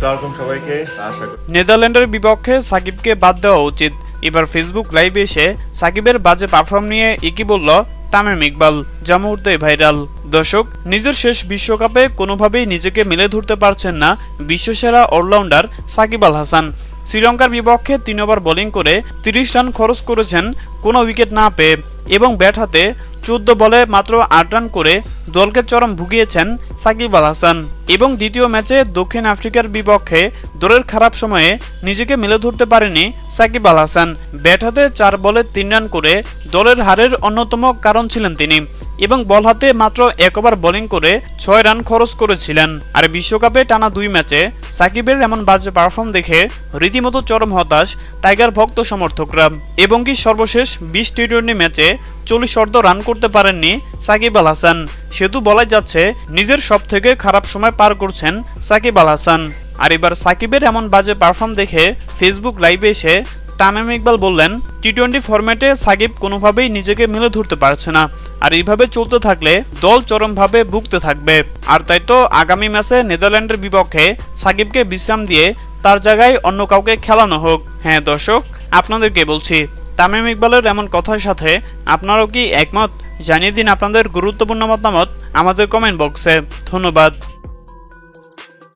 সবাইকে। আশা করি নেদারল্যান্ডের বিপক্ষে সাকিবকে বাদ দেওয়া উচিত। এবার ফেসবুক লাইভে এসে সাকিবের বাজে পারফর্ম নিয়ে একই বলল, তামিম ইকবাল, যা মুহূর্তে ভাইরাল দর্শক, নিজের শেষ বিশ্বকাপে কোনোভাবেই নিজেকে মেলে ধরতে পারছেন না বিশ্বসেরা অলরাউন্ডার সাকিব আল হাসান। শ্রীলঙ্কার বিপক্ষে তিন ওভার বোলিং করে তিরিশ রান খরচ করেছেন কোনো উইকেট না পেয়ে, এবং ব্যাট হাতে চোদ্দ বলে মাত্র আট রান করে দলকে চরম ভুগিয়েছেন সাকিব আল হাসান। এবং দ্বিতীয় ম্যাচে দক্ষিণ আফ্রিকার বিপক্ষে দলের খারাপ সময়ে নিজেকে মেলে ধরতে পারেনি সাকিব আল হাসান। ব্যাট হাতে চার বলে তিন রান করে দলের হারের অন্যতম কারণ ছিলেন তিনি। এবং বল হাতে মাত্র এক ওভার বোলিং করে ছয় রান খরচ করেছিলেন। আর বিশ্বকাপে টানা দুই ম্যাচে সাকিবের এমন বাজে পারফর্ম দেখে রীতিমতো চরম হতাশ টাইগার ভক্ত সমর্থকরা। এবং কি সর্বশেষ বিশ টি টোয়েন্টি ম্যাচে চল্লিশ অর্ধ রান করতে পারেননি সাকিব আল হাসান। সেতু বলাই যাচ্ছে নিজের সব থেকে খারাপ সময় পার করছেন সাকিব আল হাসান। আর এবার সাকিবের এমন বাজে পারফর্ম দেখে ফেসবুক লাইভে এসে তামিম ইকবাল বললেন টি টোয়েন্টি ফরম্যাটে সাকিব কোনোভাবেই নিজেকে মেলে ধরতে পারছে না। আর এইভাবে চলতে থাকলে দল চরমভাবে ভুগতে থাকবে। আর তাই তো আগামী ম্যাচে নেদারল্যান্ডের বিপক্ষে সাকিবকে বিশ্রাম দিয়ে তার জায়গায় অন্য কাউকে খেলানো হোক। হ্যাঁ দর্শক, আপনাদেরকে বলছি, তামিম ইকবালের এমন কথার সাথে আপনারাও কি একমত? জানিয়ে দিন আপনাদের গুরুত্বপূর্ণ মতামত আমাদের কমেন্ট বক্সে ধন্যবাদ।